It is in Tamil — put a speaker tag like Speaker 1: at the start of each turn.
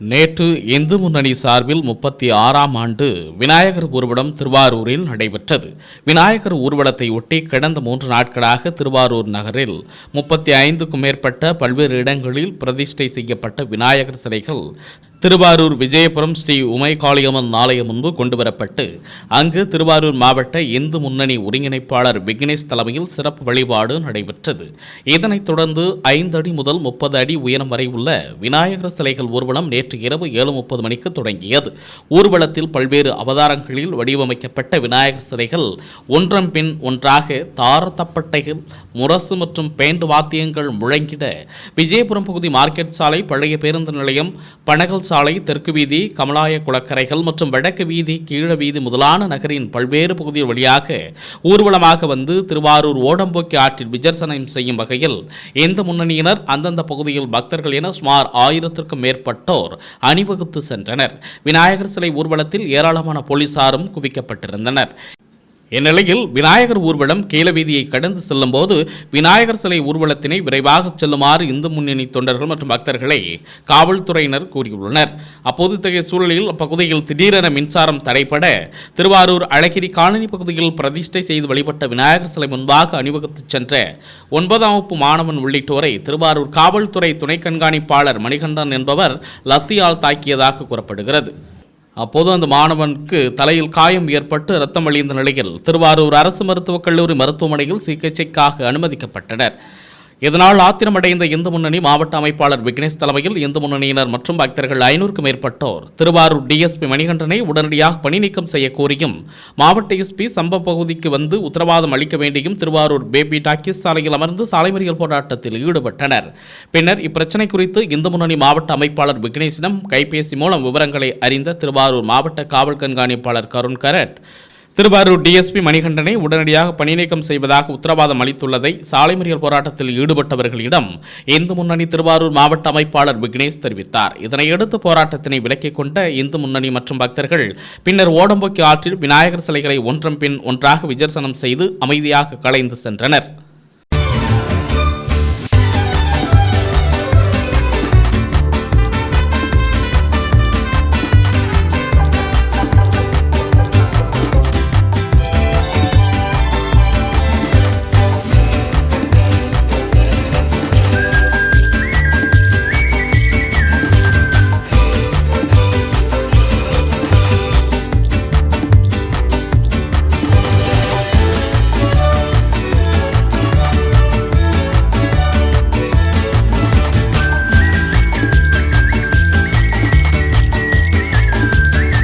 Speaker 1: நேற்று இந்து முன்னணி சார்பில் முப்பத்தி ஆறாம் ஆண்டு விநாயகர் ஊர்வலம் திருவாரூரில் நடைபெற்றது. விநாயகர் ஊர்வலத்தை ஒட்டி கடந்த மூன்று நாட்களாக திருவாரூர் நகரில் முப்பத்தி ஐந்துக்கும் மேற்பட்ட பல்வேறு இடங்களில் பிரதிஷ்டை செய்யப்பட்ட விநாயகர் சிலைகள் திருவாரூர் விஜயபுரம் ஸ்ரீ உமை காளியம்மன் ஆலயம் முன்பு கொண்டுவரப்பட்டு அங்கு திருவாரூர் மாவட்ட இந்து முன்னணி ஒருங்கிணைப்பாளர் விக்னேஷ் தலைமையில் சிறப்பு வழிபாடு நடைபெற்றது. இதனைத் தொடர்ந்து ஐந்து அடி முதல் முப்பது அடி உயரம் வரை உள்ள விநாயகர் சிலைகள் ஊர்வலம் நேற்று இரவு ஏழு முப்பது மணிக்கு தொடங்கியது. ஊர்வலத்தில் பல்வேறு அவதாரங்களில் வடிவமைக்கப்பட்ட விநாயகர் சிலைகள் ஒன்றன் பின் ஒன்றாக தாரத்தப்பட்டைகள் முரசு மற்றும் பேண்டு வாத்தியங்கள் முழங்கிட விஜயபுரம் பகுதி மார்க்கெட் சாலை பழைய பேருந்து நிலையம் பனகல் சாலை தெற்கு வீதி கமலாய குளக்கரைகள் மற்றும் வடக்கு வீதி கீழ வீதி முதலான நகரின் பல்வேறு பகுதிகள் வழியாக ஊர்வலமாக வந்து திருவாரூர் ஓடம்போக்கி ஆற்றில் விஜர்சனம் செய்யும் வகையில் இந்த முன்னணியினர் அந்தந்த பகுதியில் பக்தர்கள் என சுமார் ஆயிரத்திற்கும் மேற்பட்டோர் அணிவகுத்து சென்றனர். விநாயகர் சிலை ஊர்வலத்தில் ஏராளமான போலீசாரும் குவிக்கப்பட்டிருந்தனர். இந்நிலையில் விநாயகர் ஊர்வலம் கீழவீதியை கடந்து செல்லும்போது விநாயகர் சிலை ஊர்வலத்தினை விரைவாக செல்லுமாறு இந்து முன்னணி தொண்டர்கள் மற்றும் பக்தர்களை காவல்துறையினர் கூறியுள்ளனர். அப்போது இத்தகைய சூழலில் அப்பகுதியில் திடீரென மின்சாரம் தடைப்பட திருவாரூர் அழகிரி காலனி பகுதியில் பிரதிஷ்டை செய்து வழிபட்ட விநாயகர் சிலை முன்பாக அணிவகுத்துச் சென்ற ஒன்பதாம் வகுப்பு மாணவன் உள்ளிட்டோரை திருவாரூர் காவல்துறை துணை கண்காணிப்பாளர் மணிகண்டன் என்பவர் லத்தியால் தாக்கியதாக கூறப்படுகிறது. அப்போது அந்த மாணவனுக்கு தலையில் காயம் ஏற்பட்டு ரத்தம் அழிந்த நிலையில் திருவாரூர் அரசு மருத்துவக் கல்லூரி மருத்துவமனையில் சிகிச்சைக்காக அனுமதிக்கப்பட்டனர். இதனால் ஆத்திரமடைந்த இந்து முன்னணி மாவட்ட அமைப்பாளர் விக்னேஷ் தலைமையில் இந்து முன்னணியினர் மற்றும் பக்தர்கள் ஐநூறுக்கும் மேற்பட்டோர். திருவாரூர் டிஎஸ்பி மணிகண்டனை உடனடியாக பணி நீக்கம் செய்ய கோரியும் மாவட்ட எஸ்பி சம்பவ பகுதிக்கு வந்து உத்தரவாதம் அளிக்க வேண்டியும் திருவாரூர் பேபி டாக்கிஸ் சாலையில் அமர்ந்து சாலை மறியல் போராட்டத்தில் ஈடுபட்டனர். பின்னர் இப்பிரச்சனை குறித்து இந்து முன்னணி மாவட்ட அமைப்பாளர் விக்னேஷிடம் கைபேசி மூலம் விவரங்களை அறிந்த திருவாரூர் மாவட்ட காவல் கண்காணிப்பாளர் கருண் கரட் திருவாரூர் டிஎஸ்பி மணிகண்டனை உடனடியாக பணிநீக்கம் செய்வதாக உத்தரவாதம் அளித்துள்ளதை சாலை மறியல் போராட்டத்தில் ஈடுபட்டவர்களிடம் இந்து முன்னணி திருவாரூர் மாவட்ட அமைப்பாளர் விக்னேஷ் தெரிவித்தார். இதனையடுத்து போராட்டத்தினை விலக்கிக் கொண்ட இந்து முன்னணி மற்றும் பக்தர்கள் பின்னர் ஓடம்போக்கி ஆற்றில் விநாயகர் சிலைகளை ஒன்றன் பின் ஒன்றாக விஜர்சனம் செய்து அமைதியாக கலைந்து சென்றனர்.